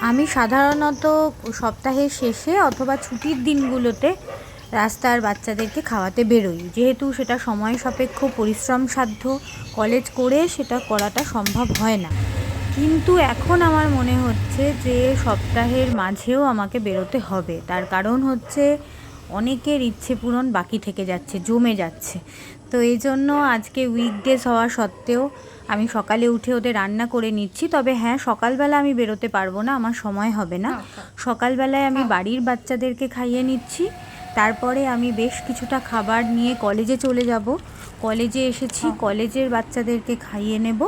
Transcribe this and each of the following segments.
আমি সাধারণত সপ্তাহের শেষে অথবা ছুটির দিনগুলোতে রাস্তার বাচ্চাদেরকে খাওয়াতে বেরোই। যেহেতু সেটা সময় সাপেক্ষ, পরিশ্রম সাধ্য কলেজ করে সেটা করাটা সম্ভব হয় না। কিন্তু এখন আমার মনে হচ্ছে যে সপ্তাহের মাঝেও আমাকে বেরোতে হবে। তার কারণ হচ্ছে অনেকের ইচ্ছে পূরণ বাকি থেকে যাচ্ছে, জমে যাচ্ছে। তো এই জন্য আজকে উইকডেজ হওয়া সত্ত্বেও আমি সকালে উঠে ওদের রান্না করে নিচ্ছি তবে হ্যাঁ সকালবেলা আমি বেরোতে পারব না আমার সময় হবে না। সকালবেলায় আমি বাড়ির বাচ্চাদেরকে খাইয়ে নিচ্ছি তারপরে আমি বেশ কিছুটা খাবার নিয়ে কলেজে চলে যাব। কলেজে এসেছি কলেজের বাচ্চাদেরকে খাইয়ে নেব।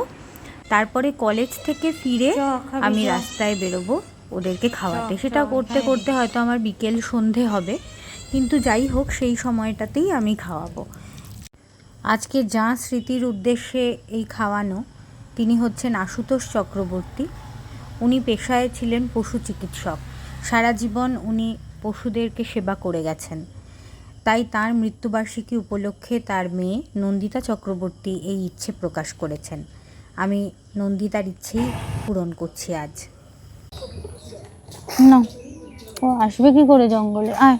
তারপরে কলেজ থেকে ফিরে আমি রাস্তায় বেরোবো ওদেরকে খাওয়াতে। সেটা করতে হ্যাঁ। করতে হয়তো আমার বিকেল সন্ধে হবে কিন্তু যাই হোক সেই সময়টাতেই আমি খাওয়াবো। আজকে যা স্মৃতির উদ্দেশ্যে এই খাওয়ানো, তিনি হচ্ছেন আশুতোষ চক্রবর্তী। উনি পেশায় ছিলেন পশু চিকিৎসক। সারা জীবন উনি পশুদেরকে সেবা করে গেছেন। তাই তার মৃত্যুবার্ষিকী উপলক্ষে তার মেয়ে নন্দিতা চক্রবর্তী এই ইচ্ছে প্রকাশ করেছেন। আমি নন্দিতার ইচ্ছেই পূরণ করছি আজ। না, ও আসবে কি করে জঙ্গলে? আয়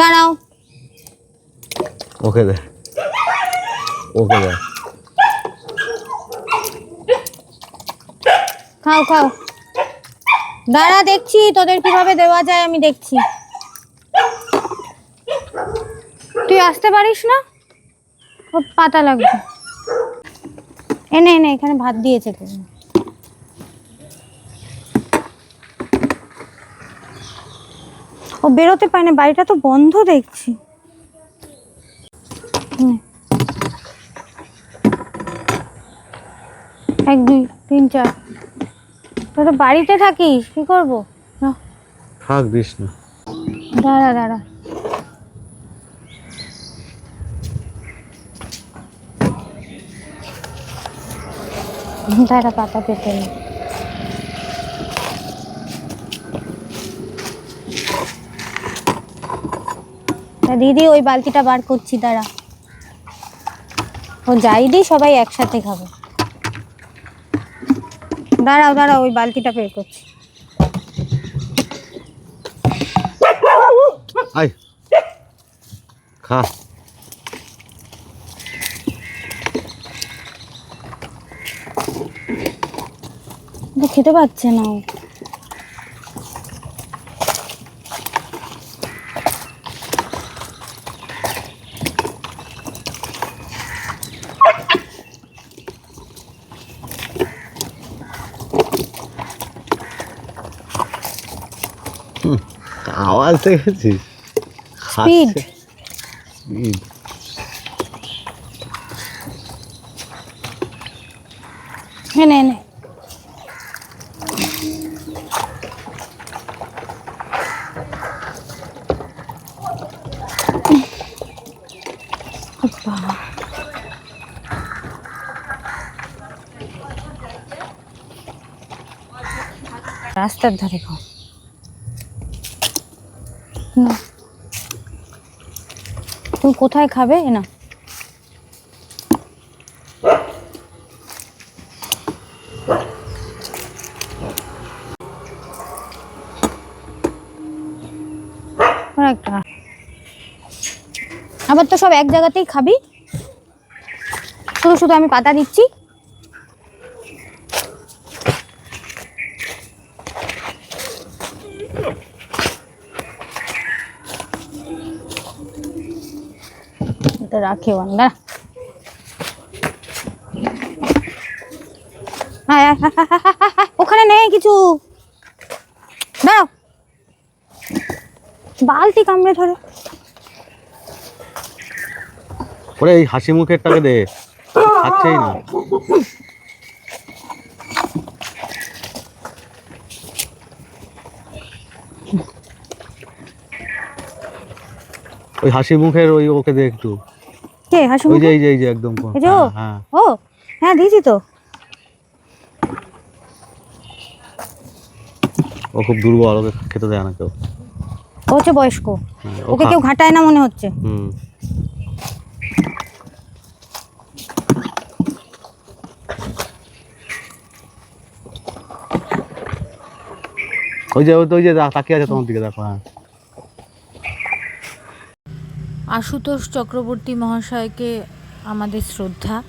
দাঁড়াও। ওকে দে। ওকে দে। খাও খাও। দাঁড়া, দেখছি তোদের কীভাবে দেওয়া যায়, আমি দেখছি। তুই আসতে পারিস না? ও পাতা লাগবে। এনে এনে এখানে ভাত দিয়েছে তো। ও বেরোতে পারে না, বাড়িটা তো বন্ধ দেখছি। এক দুই তিন চার। তুই তো বাড়িতে থাকিস কি করব? না, থাক দিস না। দাঁড়া দাঁড়া। দাঁড়া পাতা পেতে নে। দিদি ওই বালতিটা বার করছি দাঁড়া। ও যাই দি সবাই একসাথে খাবে। দাঁড়াও দাঁড়াও ওই বালতিটা বের করছি। আয়। খা। খেতে পাচ্ছে না আওয়াজ দেখেছিস. স্পিড। রাস্তার ধারে খাও না। তুমি কোথায় খাবে? না। আবার তো সব এক জায়গাতেই খাবি। শুধু শুধু আমি পাতা দিচ্ছি। আয়, আয়, আয়, ওখানে নেই কিছু। দাঁড়াও। বালতি কামড়ে ধরে। ওরে এই হাসি মুখের টাকে দে। খাচ্ছেই না। ওই হাসি মুখের ওই ওকে দে একটু। কে হাসি ওই যে এই যে এই যে একদম এই যে ও? হ্যাঁ, হ্যাঁ। ও হ্যাঁ দিয়েছি তো। ও খুব দুর্বল ওকে খেতে দেয় না কেউ। ও হচ্ছে বয়স্ক। হ্যাঁ, ওকে কেউ ঘাটায় না মনে হচ্ছে। হুম। ওই যে ওই যে তাকিয়ে আছে তোমার দিকে দেখো হ্যাঁ। আশুতোষ চক্রবর্তী মহাশয়কে আমাদের শ্রদ্ধা।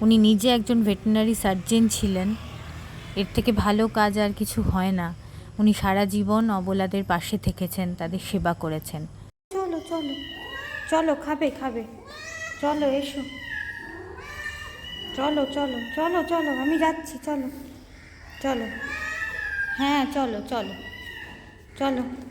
উনি নিজে একজন ভেটেরিনারি সার্জেন ছিলেন। এর থেকে ভালো কাজ আর কিছু হয় না। উনি সারা জীবন অবলাদের পাশে থেকেছেন, তাদের সেবা করেছেন। চলো চলো চলো, খাবে খাবে। চলো, এসো। চলো চলো চলো চলো, আমি যাচ্ছি, চলো চলো। হ্যাঁ চলো চলো চলো।